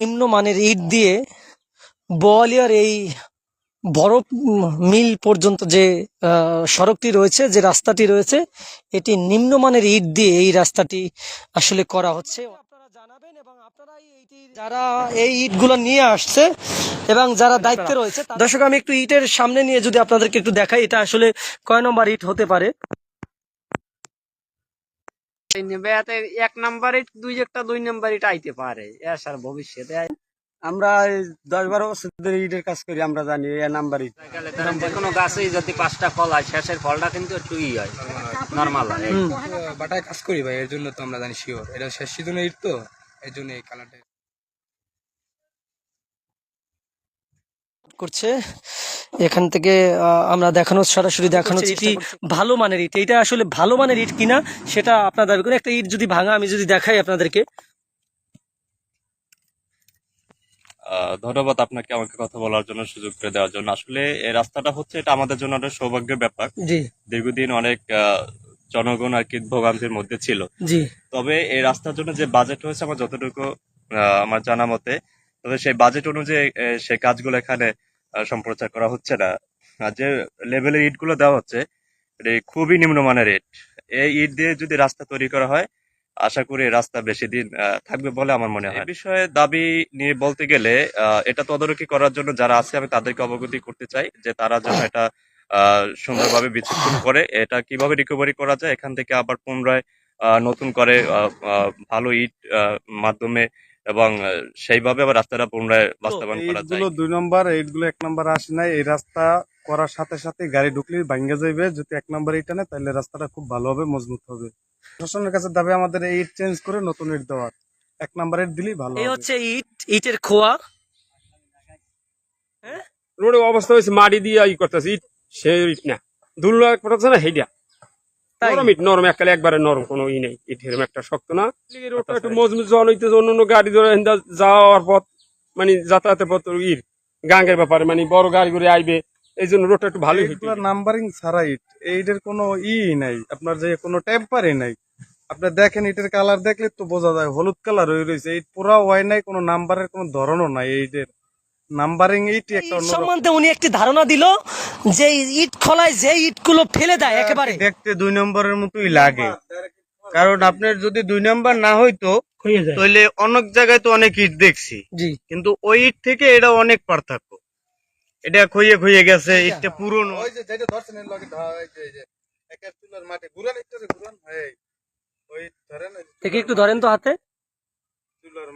নিম্নমানের ইট দিয়ে বোয়ালিয়ার এই বরফ মিল পর্যন্ত যে সড়কটি রয়েছে, যে রাস্তাটি রয়েছে, এটি নিম্নমানের ইট দিয়ে এই রাস্তাটি আসলে করা হচ্ছে। আপনারা জানাবেন এবং আপনারাই এইটি, যারা এই ইটগুলো নিয়ে আসছে এবং যারা দায়িত্বে রয়েছে দর্শক, আমি একটু ইটের সামনে নিয়ে যদি আপনাদেরকে একটু দেখাই, এটা আসলে কয় নম্বর ইট হতে পারে? এক নাম্বার দুই একটা দুই নাম্বার আইতে পারে। এসার ভবিষ্যতে আমরা দশ বারো বছর ধরে ইটের কাজ করি আমরা জানি এ নাম্বার ইট যে কোনো গাছে যদি পাঁচটা ফল হয় শেষের ফলটা কিন্তু একটু ই হয় নর্মাল হয়। বাটায় কাজ করি ভাই এর জন্য তো আমরা জানি শিওর এটা শেষ সিজনে ইট তো এর জন্য এই কালারটা করছে। এখান থেকে আহ, আমরা দেখানো সরাসরি দেখানো এটি ভালো মানের ইট। এটা আসলে ভালো মানের ইট কিনা সেটা আপনার দাবি করে। একটা ইট যদি ভাঙা আমি যদি দেখাই আপনাদেরকে। আহ, ধন্যবাদ আপনাকে আমাকে কথা বলার জন্য সুযোগ করে দেওয়ার জন্য। আসলে এই রাস্তাটা হচ্ছে এটা আমাদের জন্য একটা সৌভাগ্যের ব্যাপার। জি। দীর্ঘদিন অনেক আহ, জনগণ আর কি ভোগান্তির মধ্যে ছিল। জি। তবে এই রাস্তার জন্য যে বাজেট হয়েছে আমার যতটুকু আহ, আমার জানা মতে তবে সেই বাজেট অনুযায়ী সেই কাজগুলো এখানে আহ, সম্প্রচার করা হচ্ছে না। আর যে লেভেলের ইটগুলো দেওয়া হচ্ছে। এটা খুবই নিম্নমানের ইট। এই ইট দিয়ে যদি রাস্তা তৈরি করা হয় আশা করি রাস্তা বেশি দিন থাকবে বলে আমার মনে হয়। বিষয়ে দাবি নিয়ে বলতে গেলে এটা তদারকি করার জন্য যারা আছে আমি তাদেরকে অবগতি করতে চাই যে তারা যেন এটা আহ, সুন্দরভাবে বিচ্ছিন্ন করে। এটা কীভাবে রিকভারি করা যায়? এখান থেকে আবার পুনরায় আহ, নতুন করে ভালো ইট মাধ্যমে এবং সেইভাবে আবার রাস্তাটা পুনরায় বাস্তবায়ন করা যায়। দুই নম্বর এইটগুলো এক নম্বর আসে নাই। এই রাস্তা করার সাথে সাথে গাড়ি ঢুকলে ভাঙ্গে যাইবে। যদি এক নম্বর ইট আনে তাহলে রাস্তাটা খুব ভালো হবে মজবুত হবে। প্রশাসনের কাছে দাবি আমাদের এই চেঞ্জ করে নতুন ইট দেওয়ার। এক নম্বর ইট দিলেই ভালো এই হচ্ছে ইট ইটের খোয়া। রোডের অবস্থা হয়েছে মাটি দিয়ে ই করতেছে ইট সে ইট না। ধুলো পড়াচ্ছে না হেডিয়া? নরম ইট নরম এককালে একবারে নরম কোনো ই নেই ইট এরকম একটা শক্ত না। রোডটা একটু মজবুত যখন হইতেছে অন্য অন্য গাড়ি ধরে যাওয়ার পথ মানে যাতায়াতের পথ গাঙ্গের ব্যাপারে মানে বড় গাড়ি করে আইবে এই জন্য রোডটা একটু ভালোই হইতে এইগুলো নাম্বারিং ছাড়া ইট এইটার কোনো ই নাই আপনার যে কোনো টেম্পারই নাই। আপনার দেখেন ইটের কালার দেখলে তো বোঝা যায় হলুদ কালার হয়ে রয়েছে ইট পুরা ওয়াই নাই কোনো নাম্বারের কোনো ধরনও নাই এইটের নাম্বারিং ইট একটা সম্বন্ধে উনি একটি ধারণা দিল যে ইট খোলায় যে ইটগুলো ফেলে দেয় একেবারে। দেখতে দুই নম্বরের মতোই লাগে। কারণ আপনার যদি দুই নম্বর না হইতো হয়ে তাহলে অনেক জায়গায় তো অনেক ইট দেখছি। কিন্তু ওই ইট থেকে এটা অনেক পার্থক্য। এটা খইয়ে খইয়ে গেছে ইটটা পুরনো। ওই যে যেটা ধরছেন এর লগে এই যে এই যে একের চুলার মাটি ঘুরান ইটটা ঘুরান ওই ধরেন দেখি একটু ধরেন তো হাতে। চুলার